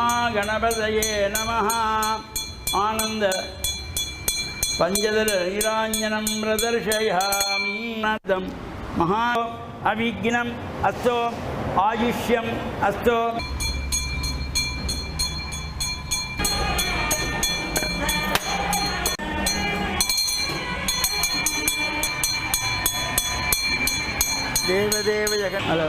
மகாகணபதயே நம ஆனந்த பஞ்சதர நீராஞ்சனம் பிரதர்ஷயாமீநதம் மகா அவிக்னம் அஸ்தோ ஆயுஷ்யம் அஸ்தோ. தேவதேவ ஜெகன் ஹலோ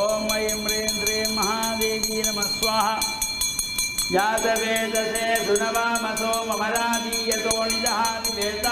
ఓం ఐం హ్రీం శ్రీం మహాదేవి నమ స్వాహ. యాతవేదసే సునవామసో మమరాదీయతో నిజహాది వేద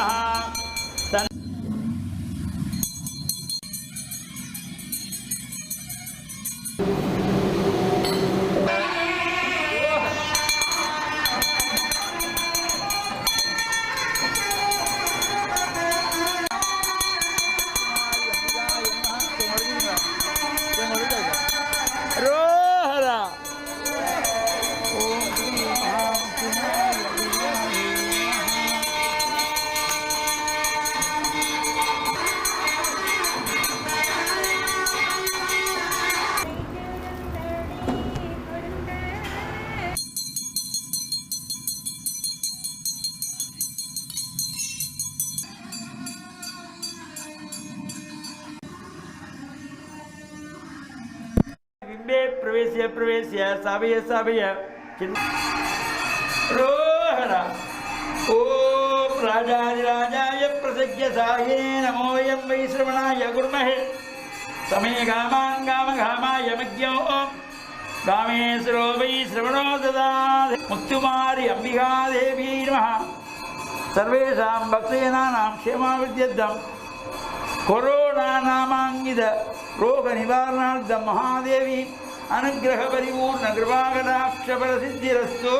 बिम्बे प्रवेश्य प्रवेश्य, सावय सावय। रोहर ॐ राजाधिराजाय प्रसज्य साये नमोऽयं वै श्रवणाय कुर्महे समे कामान् कामघामाय मज्ञो कामेश्वरो वै श्रवणो ददाति मुक्तुमारि अम्बिकादेव्यै नमः। सर्वेषां भक्तजनानां क्षेमावृद्ध्यर्थं கொரோனா நாமாங்கித ரோக நிவாரணார்த்த மகாதேவி அனுகிரக பரிபூர்ண கிருபாகடாட்சபர சித்திரஸ்தோ